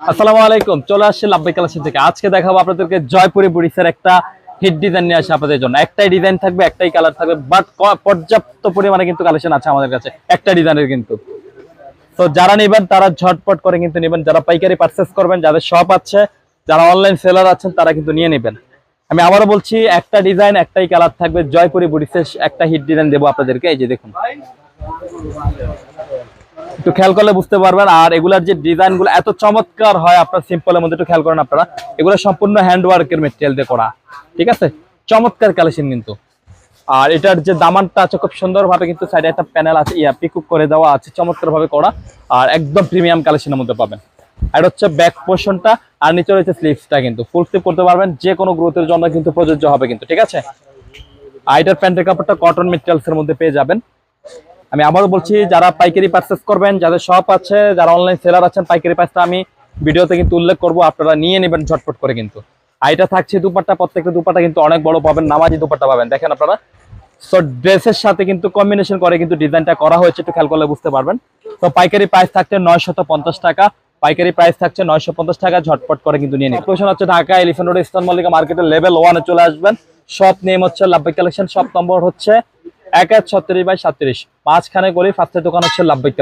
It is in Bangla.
আসসালামু আলাইকুম চলে আসছে লাভবাই কালেকশন থেকে। আজকে দেখাবো আপনাদেরকে জয়পুরি বুড়িসের একটা হিট ডিজাইন নিয়ে আসে আপনাদের জন্য। একটাই ডিজাইন থাকবে, একটাই কালার থাকবে বাট পর্যাপ্ত পরিমাণে কিন্তু কালেকশন আছে আমাদের কাছে, একটা ডিজাইনের কিন্তু। তো যারা নেবেন, তারা ঝটপট করে কিন্তু নেবেন। যারা পাইকারি পারচেস করবেন, যাদের শপ আছে, যারা অনলাইন সেলার আছেন, তারা কিন্তু নিয়ে নেবেন। আমি আবারও বলছি, একটা ডিজাইন একটাই কালার থাকবে। জয়পুরি বুড়িসের একটা হিট ডিজাইন দেবো আপনাদেরকে, এই যে দেখুন। একটু খেয়াল করলে বুঝতে পারবেন। আর এগুলার যে ডিজাইনগুলো এত চমৎকার হয় আপনার সিম্পলের মধ্যে একটু খেয়াল করেন আপনারা। এগুলো সম্পূর্ণ হ্যান্ড ওয়ার্কের মেটেরিয়াল দিয়ে করা। ঠিক আছে? চমৎকার কালেকশন কিন্তু। আর এটার যে দামানটা আছে, খুব সুন্দর ভাবে কিন্তু সাইডে একটা প্যানেল আছে, ইয়া পিকুপ করে দেওয়া আছে চমৎকার ভাবে করা। আর একদম প্রিমিয়াম কালেকশনের মধ্যে পাবেন। আর হচ্ছে ব্যাক পোর্শনটা আর নিচে রয়েছে স্লিভসটা কিন্তু। ফুল স্লিভ করতে পারবেন, যে কোনো গ্রোথের জন্য কিন্তু প্রযোজ্য হবে কিন্তু। ঠিক আছে? আর এটার প্যান্টের কাপড়টা কটন মেটেরিয়ালস এর মধ্যে পেয়ে যাবেন। আমি আবারও বলছি, যারা পাইকারি পারচেস করবেন, যাদের শপ আছে, যারা অনলাইন সেলার আছেন, পাইকারি প্রাইসটা আমি ভিডিওতে কিন্তু উল্লেখ করব, আপনারা নিয়ে নেবেন ঝটপট করে কিন্তু। আর এটা থাকছে দুপাট্টা, প্রত্যেকটা দুপাট্টা কিন্তু অনেক বড় পাবেন, নামাজি দুপাট্টা পাবেন। দেখেন আপনারা? সো ড্রেসের সাথে কিন্তু কম্বিনেশন করে কিন্তু ডিজাইনটা করা হয়েছে, একটু খেয়াল করলে বুঝতে পারবেন। তো পাইকারি প্রাইস থাকছে নয়শত টাকা। পাইকারি প্রাইস থাকছে নয়শো পঞ্চাশ টাকা, ঝটপট করে কিন্তু নিয়ে নিন হচ্ছে Dhaka elephant road eastern Mallika মার্কেটের লেভেল ওয়ানে চলে আসবেন। শপ নেম হচ্ছে লাভবাই কালেকশন শপ নম্বর হচ্ছে এক এক ছত্রিশ বাই সাতত্রিশ মাঝখানে করে ফার্স্টের দোকান হচ্ছে লাভবাই